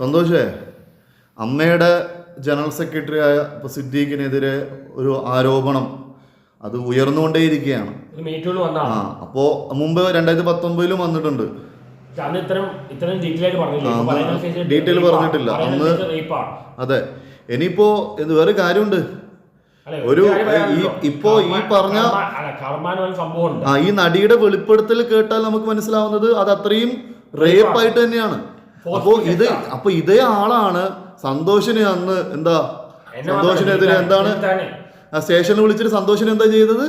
സന്തോഷേ അമ്മയുടെ general secretary ആയ സിദ്ദീഖിനെതിരെ ഒരു ആരോപണം അത് ഉയർന്നുകൊണ്ടേയിരിക്കുകയാണ്. അപ്പോ ആ അപ്പോൾ മുമ്പ് രണ്ടായിരത്തി പത്തൊമ്പതിലും വന്നിട്ടുണ്ട് ഡീറ്റെയിൽ. പറഞ്ഞിട്ടില്ല. അന്ന്. അതെ ഇനിയിപ്പോ ഇത് വേറെ കാര്യമുണ്ട്. ഒരു, ഇപ്പോ ഈ പറഞ്ഞ- ആ ഈ നടിയുടെ വെളിപ്പെടുത്തൽ കേട്ടാൽ നമുക്ക് മനസ്സിലാവുന്നത് അത് അത്രയും റേപ്പ് ആയിട്ട് തന്നെയാണ്. അപ്പോ ഇത് അപ്പൊ ഇതേ ആളാണ് സന്തോഷിനെ അന്ന് എന്താ? സന്തോഷിനെതിരെ എന്താണ്? സ്റ്റേഷനിൽ വിളിച്ചിട്ട് സന്തോഷിനെ എന്താ ചെയ്തത്?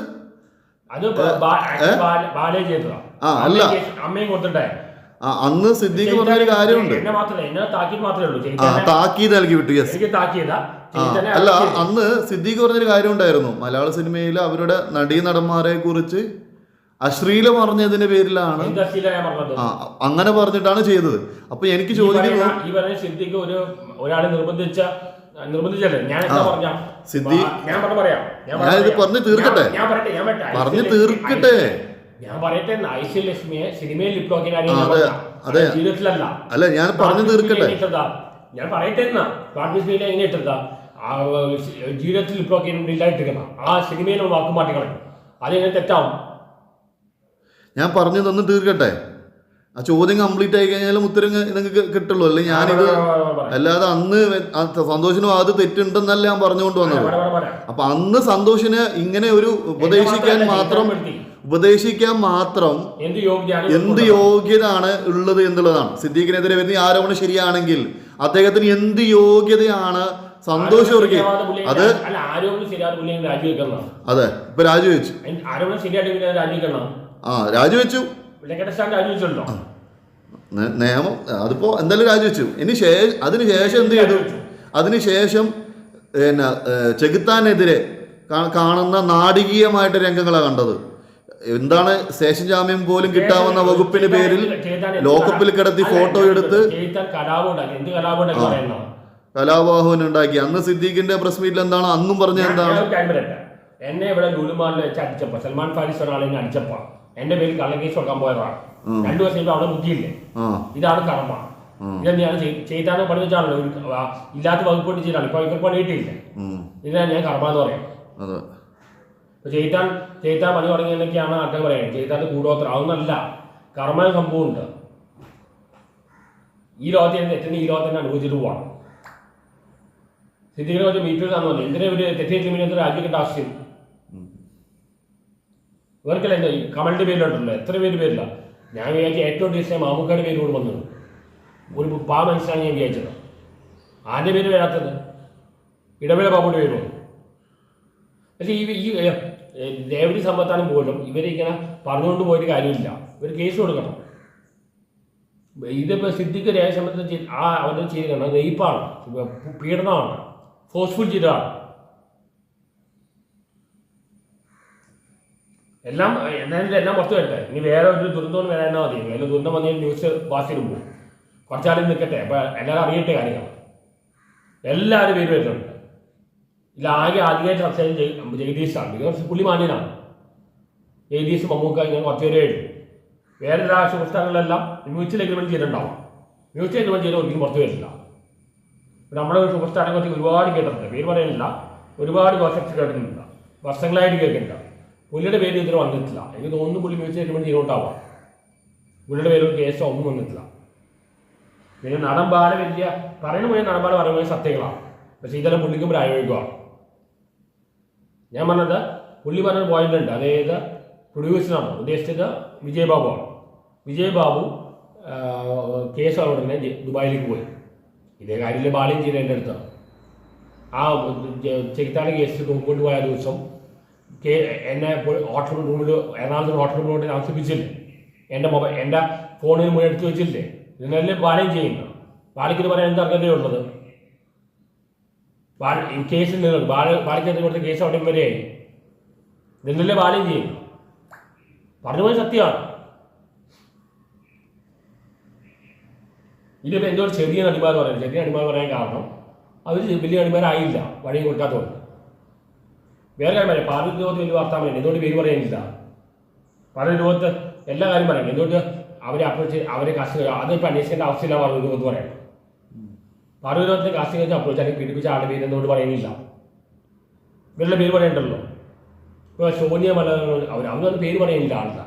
ആ, അല്ല. അമ്മയും കേസ്- അമ്മയും കൊടുത്തിട്ടേ ആ അന്ന് സിദ്ദീഖ് പറഞ്ഞൊരു കാര്യമുണ്ട്. എന്നെ മാത്രമല്ല എന്നെ താക്കീത് നൽകി വിട്ടു യെസ്. അല്ല അന്ന് സിദ്ദീഖ് പറഞ്ഞൊരു കാര്യം ഉണ്ടായിരുന്നു മലയാള സിനിമയിൽ അവരുടെ നടീ നടന്മാരെ കുറിച്ച് അശ്ലീലം പറഞ്ഞതിന്റെ പേരിലാണ് അങ്ങനെ പറഞ്ഞിട്ടാണ് ചെയ്തത്. അപ്പൊ എനിക്ക് ചോദിക്കുന്നത് സിദ്ദിഖ് ഒരു ഒരാളെ നിർബന്ധിച്ച നിർബന്ധിച്ചല്ലേ? ഞാൻ പറഞ്ഞ? സിദ്ധി ഞാൻ പറഞ്ഞ പറയാം. ഞാൻ ഇത്. പറഞ്ഞ് തീർക്കട്ടെ? പറഞ്ഞ് ഐശ്വര്യ- തീർക്കട്ടെ? ഞാൻ പറയട്ടെ ഐശ്വര്യലക്ഷ്മിയെ സിനിമയിൽ അതെ. ജീവിതത്തിലല്ല. അല്ല ഞാൻ പറഞ്ഞു തീർക്കട്ടെ. ഞാൻ പറയട്ടെ എന്നാ എങ്ങനെ ഇട്ടതാ ജീവിതത്തിൽ ലിപ്ലോക്കിയ ഇല്ലായിട്ടിരിക്കണം ആ സിനിമയിൽ വാക്ക് അത് അതെങ്ങനെ തെറ്റാവും. ഞാൻ പറഞ്ഞു തന്നു തീർക്കട്ടെ. ആ ചോദ്യം കംപ്ലീറ്റ് ആയി കഴിഞ്ഞാലും ഉത്തരം നിങ്ങൾക്ക് കിട്ടുള്ളൂ. അല്ലെങ്കിൽ ഞാനിത് അല്ലാതെ അന്ന് സന്തോഷിനും അത് തെറ്റുണ്ടെന്നല്ല ഞാൻ പറഞ്ഞുകൊണ്ട് വന്നത്. അപ്പൊ അന്ന് സന്തോഷിന് ഇങ്ങനെ ഒരു ഉപദേശിക്കാൻ മാത്രം ഉപദേശിക്കാൻ മാത്രം എന്ത് യോഗ്യത എന്ത് യോഗ്യതയാണ് ഉള്ളത് എന്നുള്ളതാണ്. സിദ്ദീഖിനെതിരെ വരുന്ന ആരോപണം ശരിയാണെങ്കിൽ അദ്ദേഹത്തിന് എന്ത് യോഗ്യതയാണ് സന്തോഷ് ഉറക്കി അത് ആരോപണം രാജിവെക്കണം അതെ ഇപ്പൊ രാജിവെച്ചു. ആ രാജിവെച്ചു നിയമം അതിപ്പോ എന്തായാലും രാജിവെച്ചു ഇനി ശേഷം അതിന് ശേഷം എന്ത് ചെയ്തു? അതിന് ശേഷം പിന്നെ ചെകുത്താനെതിരെ കാണുന്ന നാടികീയമായിട്ട് രംഗങ്ങളാണ് കണ്ടത്. എന്താണ് സ്റ്റേഷൻ ജാമ്യം പോലും കിട്ടാവുന്ന വകുപ്പിന് പേരിൽ ലോക്കപ്പിൽ കിടത്തി ഫോട്ടോ എടുത്ത് കലാവാഹവൻ ഉണ്ടാക്കി. അന്ന് സിദ്ദീഖിന്റെ പ്രസ് മീറ്റിൽ എന്താണ്? അന്നും പറഞ്ഞ എന്താണ്? എന്നെ ഇവിടെ ലുലുമാളിൽ വെച്ച് അടിച്ചപ്പോ സൽമാൻ ഫാരിസ് ഒരാളെ അടിച്ചപ്പോ എന്റെ പേരിൽ കള്ളക്കേസ് കൊടുക്കാൻ പോയതാണ് രണ്ടു വർഷം കഴിയുമ്പോൾ അവിടെ ബുദ്ധിയില്ലേ? ഇതാണ് കർമ്മ. ഇതെന്നെയാണ് ചെയ്താന്ന് പണി വെച്ചാണല്ലോ ഇല്ലാത്ത വകുപ്പ് ചെയ്താണ് ഇപ്പൊ ഇവർക്ക് പണി കിട്ടിയില്ലേ ഇതാണ് ഞാൻ കർമ്മ എന്ന് പറയാം. ഇപ്പൊ ചെയ്താൻ ചെയ്താൻ പണി തുടങ്ങിയെന്നൊക്കെയാണ് അദ്ദേഹം പറയുന്നത്. ചെയ്താന്റെ കൂടോത്ര അതൊന്നല്ല. കർമ്മ സംഭവമുണ്ട്. ഈ ലോകത്തിൽ തെറ്റിന് ഈ ലോകത്തിന് അനുഭവിച്ചിട്ട് പോകണം സിദ്ധികളെ കുറച്ച് മീറ്റേഴ്സ് ആണെന്ന് പറഞ്ഞു. എന്തിനാ ഇവർ ആവശ്യം ഇവർക്കല്ല ഈ കമലിന്റെ പേരിലുണ്ടല്ലോ? എത്ര പേര് പേരില്ല ഞാൻ വിചാരിച്ച ഏറ്റവും ടീച്ചറെ മാമുക്കയുടെ പേര് കൂടെ വന്നത്. ഒരു പാ മനസ്സിലാണ് ഞാൻ വിചാരിച്ചത്. ആരുടെ പേര് വരാത്തത്? ഇടവേള ബാബുയുടെ പേര് വന്നു പക്ഷേ ഈ ഈ ദേവടി സമ്പത്താനം പോലും ഇവരിങ്ങനെ പറഞ്ഞുകൊണ്ട് പോയിട്ട് കാര്യമില്ല. ഇവർ കേസ് കൊടുക്കണം. ഇതിപ്പോൾ സിദ്ധിക്ക് സംബന്ധിച്ച് ആ അവരുടെ ചെയ്തിരിക്കണം റേപ്പാണ്. പീഡനമാണ്. ഫോഴ്സ്ഫുൾ ചെയ്തതാണ്. എല്ലാം എന്തായാലും എല്ലാം പുറത്ത് വരട്ടെ. ഇനി വേറെ ഒരു ദുരന്തം വരാനാ മതി. വേറെ ദുരന്തം വന്നു ന്യൂസ് വാസിനും പോകും. കുറച്ചാലും നിൽക്കട്ടെ. അപ്പോൾ എല്ലാവരും അറിയട്ടെ കാര്യങ്ങൾ എല്ലാവരും പേര് വരുന്നുണ്ട്. ഇതിൽ ആകെ ആദ്യമായിട്ട് ജഗ- ജഗദീഷാണ് ബിക്കോസ് പുള്ളി മാന്യനാണ്. ജഗദീഷ് മമ്മൂക്ക ഇങ്ങനെ കുറച്ച് പേരേ ഉള്ളൂ. വേറെ രാഷ്ട്രീയ പുസ്തകങ്ങളിലെല്ലാം മ്യൂച്വൽ എഗ്രിമെന്റ് ചെയ്തിട്ടുണ്ടാവും. മ്യൂച്വൽ എഗ്രിമെന്റ് ചെയ്ത് ഒരിക്കലും പുറത്തു വരില്ല. നമ്മുടെ ഒരു കുറിച്ച് ഒരുപാട് കേട്ടിട്ടുണ്ട്. പേര് പറയുന്നില്ല ഒരുപാട് കോൺസെപ്റ്റ് കേട്ടിട്ടുണ്ട്. വർഷങ്ങളായിട്ട് കേൾക്കുന്നുണ്ട്. പുള്ളിയുടെ പേര് ഇതിൽ വന്നിട്ടില്ല. എനിക്ക് തോന്നുന്നു പുള്ളി മ്യൂച്വൽ എഗ്രിമെന്റ് ചെയ്തുകൊണ്ടാവാം പുള്ളിയുടെ പേരിൽ കേസോ ഒന്നും വന്നിട്ടില്ല. പിന്നെ നടൻ ബാല വലിയ പറയുന്ന പോലെ നടൻ ബാല പറയുന്നത് സത്യങ്ങളാണ്. പക്ഷേ ഇതെല്ലാം പുള്ളിക്കും പ്രായോഗികമാണ്. ഞാൻ പറഞ്ഞത് പുള്ളി പറഞ്ഞൊരു പോയിന്റ് ഉണ്ട്. അതായത് പ്രൊഡ്യൂസറാണ് ഉദ്ദേശിച്ചത് വിജയ് ആണ്. വിജയ് ബാബു കേസ് ഉടനെ ദുബായിലേക്ക് പോയി ഇതേ കാര്യത്തിൽ ബാലയും ചെയ്തതിന്റെ അടുത്താണ് ആ ചെകുത്താട് കേസ് മുമ്പോട്ട് പോയ ദിവസം എന്നെ ഹോട്ടൽ റൂമിൽ എറണാകുളത്ത് ഹോട്ടൽ റൂമിലോട്ട് താമസിപ്പിച്ചില്ലേ എന്റെ മൊബൈൽ എന്റെ ഫോണിൽ മുഴുവൻ എടുത്ത് വെച്ചില്ലേ? ഇതിനെല്ലാം ബാലയും ചെയ്യുന്നു. ബാലയ്ക്ക് ഇത് പറയാൻ എന്ത് അർഹതയേ ഉള്ളത്? ബാല ഈ കേസ് നിന്നുണ്ട് ബാല ബാലയ്ക്ക് കൊടുത്ത കേസ് അവിടെ വരെയായി ഇതിനെല്ലാം ബാലയും ചെയ്യുന്നു. പറഞ്ഞു പോയി സത്യമാണ്. ഇതിപ്പോൾ എന്തോ ചെറിയ നടിമാർ പറയുന്നത് ചെറിയ നടിമാർ പറയാൻ കാരണം അവർ വലിയ നടിമാരായില്ല വഴി കൊടുക്കാത്തതുകൊണ്ട്. വേറെ കാര്യം പറയാം. പാർവതി ലോകത്ത് വലിയ വാർത്താ പറയുന്നത്. എന്തുകൊണ്ട് പേര് പറയുന്നില്ല. പാർവതി രോഗത്ത് എല്ലാ കാര്യം പറയാം എന്തുകൊണ്ട് അവരെ അപ്രോച്ച് അവരെ കസ്റ്റഡി അതിപ്പോൾ അന്വേഷിക്കേണ്ട ആവശ്യമില്ല പാർവതി ലോകത്ത് പറയാം. പാർവതിപുരത്തെ കാസ്റ്റിംഗ് കഴിച്ച് അപ്രോച്ച് അല്ലെങ്കിൽ പീഡിപ്പിച്ച ആളുടെ പേര് എന്തുകൊണ്ട് പറയുന്നില്ല. ഇവരുടെ പേര് പറയണ്ടല്ലോ. ഇപ്പോൾ സോനിയ മല അവർ അവരൊന്നും പേര് പറയുന്നില്ല ആളില്ല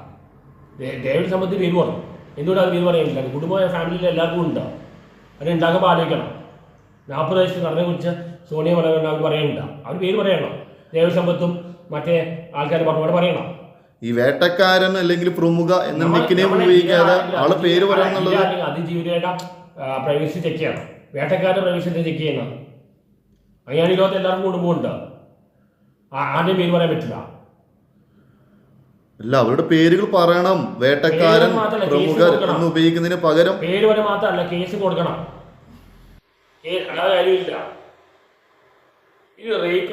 ദേവിയുടെ സമ്പത്ത് പേര് പറഞ്ഞു. എന്തുകൊണ്ട് അത് പേര് പറയുന്നില്ല. കുടുംബ ഫാമിലിയിൽ എല്ലാവർക്കും ഉണ്ട്. അത് ഉണ്ടാക്കുമ്പോൾ ആലോചിക്കണം. നാൽപ്പത് വയസ്സ് നടനെ കുറിച്ച് സോണിയ മലകൾ അവർ പറയുന്നില്ല അവർ പേര് പറയണം. ഡേവിഡ് സമ്പത്തും മറ്റേ ആൾക്കാർ പറഞ്ഞുകൊണ്ട് പറയണം. ഈ വേട്ടക്കാരൻ അല്ലെങ്കിൽ പ്രമുഖ എന്ന നമ്മൾ- നിക്കിനെ ഉപയോഗിക്കാതെ ആളെ പേര് പറയാൻ എന്നുള്ളത് ഇതിലെ അതിജീവിതയുടെ പ്രൈവസി ചെക്ക് ചെയ്യണം. വേട്ടക്കാരുടെ പ്രൈവസി ചെക്ക് ചെയ്യണം അങ്ങനെയാണ് ലോകത്ത് എല്ലാവർക്കും കുടുംബമുണ്ട്. ആരുടെയും പേര് പറയാൻ പറ്റില്ല. അല്ല അവരുടെ പേരുകൾ പറയണം. വേട്ടക്കാരൻ പേര് പ്രമുഖർ. എന്ന് ഉപയോഗിക്കുന്നതിന് പകരം പേര് വരെ മാത്രമല്ല കേസ് കൊടുക്കണം. അല്ലാതെ കാര്യമില്ല. ഇത് റേപ്പ്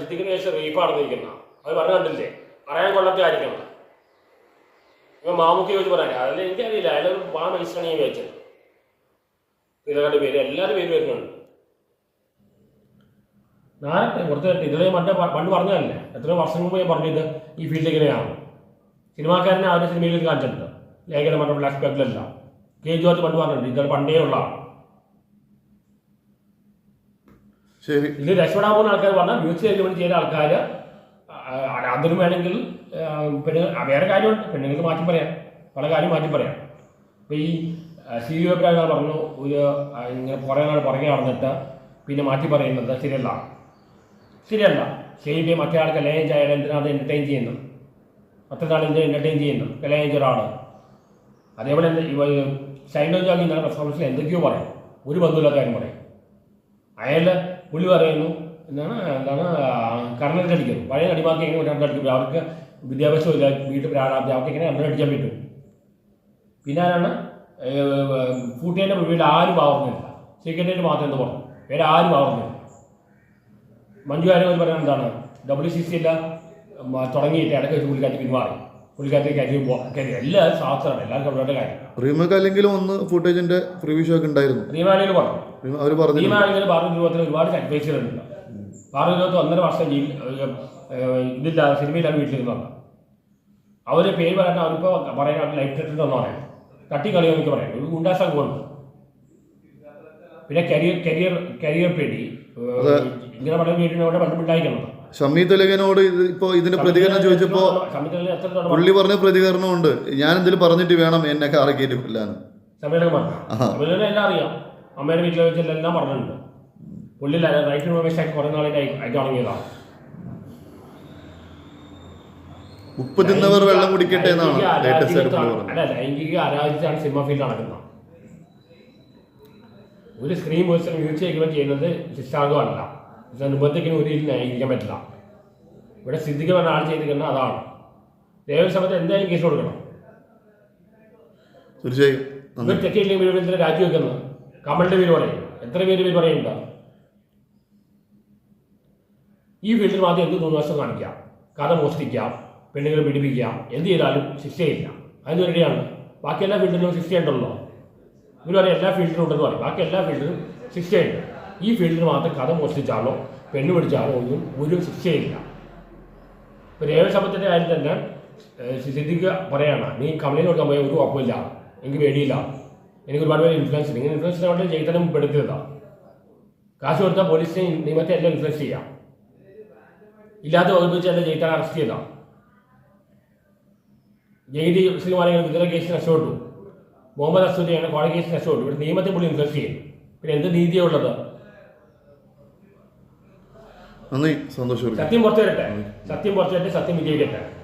ചിന്തിക്കുന്ന ശേഷം റേപ്പാണ് നയിക്കുന്ന അത് പറഞ്ഞു കണ്ടില്ലേ? പറയാൻ കൊള്ളത്തെ ആയിരിക്കണം ഇപ്പൊ മാമുക്കി വെച്ച് പറയാൻ അതല്ല എനിക്കറിയില്ല. അയാൾ വാ മനുഷ്യനാണ് ഞാൻ വെച്ചത് ഇതകളുടെ പേര് എല്ലാവരും പേര് വരുന്നുണ്ട്. നാരത്തെ കുറച്ച് ഇതിലെ മറ്റേ പണ്ട് പറഞ്ഞതല്ലേ എത്രയോ വർഷം മുമ്പ് ഞാൻ പറഞ്ഞത് ഈ ഫീൽഡ് ഇങ്ങനെയാണ്. സിനിമാക്കാരനെ ഒരു സിനിമയിൽ കാണിച്ചിട്ടുണ്ട്. ലേഖനം മറ്റേ ബ്ലാക്ക് ബാക്കിലെല്ലാം കെ ജോർജ് പണ്ട് പറഞ്ഞിട്ടുണ്ട്. ഇതൊരു പണ്ടേ ഉള്ള ശരി. ഇത് രക്ഷപ്പെടാൻ പോകുന്ന ആൾക്കാർ പറഞ്ഞാൽ മ്യൂച്വൽ എഗ്രിമെന്റ് ചെയ്ത ആൾക്കാർ അതിന് വേണമെങ്കിൽ പിന്നെ വേറെ കാര്യമുണ്ട്. പെണ്ണുങ്ങൾക്ക് മാറ്റി പറയാം. പല കാര്യം മാറ്റി പറയാം. ഇപ്പം ഈ സി യു അഭിപ്രായം പറഞ്ഞു. ഒരു ഇങ്ങനെ പുറകെ നാൾ പുറകെ നടന്നിട്ട് പിന്നെ മാറ്റി പറയുന്നത് ശരിയല്ല. ശരിയല്ല. ശരി മറ്റേ ആൾ കല്യാണം ചെയ്യാൻ എന്തിനാണ് അത് എന്റർടൈൻ ചെയ്യുന്നത്? അത്ര നാൾ എന്തിനാ എന്റർടൈൻ ചെയ്യുന്നത്? കല്യാണം ചെയ്ത ഒരാൾ അതേപോലെ ഷൈൻഡോ ജോഗി ഇന്നലെ പ്രസ് എന്തൊക്കെയോ പറയും. ഒരു ബന്ധമില്ലാത്ത കാര്യം പറയും. അയാൾ പുള്ളി പറയുന്നു എന്താണ് എന്താണ് കറണ്ട് അടിക്കുന്നു പഴയ അടിമാർക്ക് എങ്ങനെ കർണറ്റ് അടിക്കും? അവർക്ക് വിദ്യാഭ്യാസം ഇല്ല വീട്ടിൽ പ്രാരാബ്ദം അവർക്ക് എങ്ങനെ കറണ്ട് അടിക്കാൻ പറ്റും? പിന്നെ ആരാണ്? കൂട്ടിയതിന്റെ വീട് ആരും ആവർന്നില്ല സെക്രട്ടേറിയറ്റ് മാത്രം എന്ന് പറഞ്ഞു? വേറെ ആരും ആവർന്നില്ല മഞ്ജു ആരോഗ്യം പറയുന്നത് എന്താണ്? ഡബ്ല്യു സി സി എല്ലാം തുടങ്ങിയിട്ട് ഇടയ്ക്ക് പുള്ളിക്കാരി പിന്മാറി പുള്ളിക്കാരി കരിയും കരിയും എല്ലാവരും ശാസ്ത്രമാണ്. എല്ലാവർക്കും അവരുടെ കാര്യം. റീമക്ക് അല്ലെങ്കിലും ഒന്ന് ഫുട്ടേജിന്റെ പ്രിവ്യൂ ഒക്കെ ഉണ്ടായിരുന്നു. പറഞ്ഞു. അവർ രൂപത്തിൽ ഒരുപാട് സാക്രിഫൈസുകളുണ്ട് ബാറു രൂപത്തിൽ ഒന്നര വർഷം ജയിൽ ഇതില്ല സിനിമയിലാണ് വീട്ടിലിരുന്നത് അവർ പേര് പറയാൻ അവരിപ്പോൾ പറയാൻ ലൈഫ് ടെസ്റ്റ് എന്ന് പറയാം തട്ടി കളി എന്നൊക്കെ പറയാം ഒരു ഗുണ്ടാസംഘമുണ്ട് പിന്നെ കരിയർ കരിയർ കരിയർ പേടി. ഇങ്ങനെ ഇങ്ങനെ വീട്ടിൽ പണ്ട് ബന്ധമുണ്ടായിരിക്കണം ഷമി തിലകനോട് ഇത് ഇപ്പോ ഇതിന്റെ പ്രതികരണം ചോദിച്ചപ്പോ സമിതിയിൽ എത്ര തവണ പുള്ളി പറഞ്ഞ പ്രതികരണമുണ്ട്. ഞാൻ എന്തെങ്കിലും പറഞ്ഞിട്ട് വേണം എന്നെ കാറി കയറ്റി പറഞ്ഞു. എല്ലാം അറിയാം. അമ്മയുടെ വീട്ടിൽ വെച്ചെല്ലാം എല്ലാം പറഞ്ഞിട്ടുണ്ട്. പുള്ളി റൈറ്റ് ഇൻഫർമേഷൻ ആക്കി കുറേ നാളായിട്ട് അയച്ചു തുടങ്ങിയതാണ് ഉപ്പ് തിന്നവർ വെള്ളം കുടിക്കട്ടെ എന്നാണ് ലേറ്റസ്റ്റ് അല്ല ലൈംഗിക അരാജിച്ചാണ് സിനിമ ഫീൽഡ് നടക്കുന്നത്. ഒരു സ്ക്രീൻ പേഴ്സൺ യൂസ് എഗ്രിമെന്റ് ചെയ്യുന്നത് ശിക്ഷാർഹമല്ല. ഇത് നിർബന്ധിക്കുന്ന ഒരു ന്യായീകരിക്കാൻ പറ്റില്ല. ഇവിടെ സിദ്ധിക്ക് പറഞ്ഞ ആൾ ചെയ്തിരിക്കുന്നത് അതാണ്. ദേവസ്വം സമയത്ത് എന്തായാലും കേസ് കൊടുക്കണം. തീർച്ചയായും. ഇവർ തെറ്റിയില്ലെങ്കിൽ ഇവർ എന്തിനാ രാജിവെക്കുന്നത്. കമലിന്റെ പേര് പറയും. എത്ര പേര് പേര് പറയുന്നുണ്ട് ഈ ഫീൽഡിൽ മാത്രം എന്ത് തോന്നുവാസം കാണിക്കാം. കഥ മോഷ്ടിക്കാം. പെണ്ണുങ്ങളെ പിടിപ്പിക്കാം എന്ത് ചെയ്താലും ശിക്ഷയില്ല. അതിന് റെഡിയാണ്. ബാക്കി എല്ലാ ഫീൽഡിലും ശിക്ഷയുണ്ടല്ലോ. ഇവർ പറയും എല്ലാ ഫീൽഡിലും ഉണ്ടെന്ന് പറയും. ബാക്കി എല്ലാ ഫീൽഡിലും ശിക്ഷയുണ്ട്. ഈ ഫീൽഡിൽ മാത്രം കഥ മോഷ്ടിച്ചാലോ പെണ്ണ് പിടിച്ചാലോ ഒന്നും ഒരു ശിക്ഷയില്ല. ഇപ്പോൾ രേവസമ്പത്തിന്റെ കാര്യം തന്നെ സിദ്ധിക്ക് പറയാണ് നീ കമ്പനിയിൽ കൊടുക്കാൻ പോയ ഒരു കുഴപ്പമില്ല എനിക്ക് പേടിയില്ല. എനിക്ക് ഒരുപാട് പേര് ഇൻഫ്ലുവൻസ് ഇങ്ങനെ ഇൻഫ്ലുവൻസ് കൊണ്ട് ജയിത്തനം പെടുത്തിയതാണ് കാശ് കൊടുത്താൽ പോലീസിനെ നിയമത്തെ എല്ലാം ഇൻഫ്ലുവൻസ് ചെയ്യാം. ഇല്ലാത്ത വകുപ്പ് വെച്ച് എല്ലാം ജയിത്താൻ അറസ്റ്റ് ചെയ്താൽ ജയിലി ശ്രീമാനെ ഇതര കേസ് രക്ഷപ്പെട്ടു മുഹമ്മദ് അസൂദിയാണ് കോടതി കേസ് രക്ഷപ്പെട്ടു ഇവിടെ നിയമത്തെ പുള്ളി ഇൻഫ്ലുവൻസ് ചെയ്യും പിന്നെ എന്ത് നീതിയാണ് ഉള്ളത്? നന്ദി. സന്തോഷം. സത്യം പുറത്തു വരട്ടെ സത്യം പുറത്തു വരട്ടെ സത്യം വിജയിക്കട്ടെ.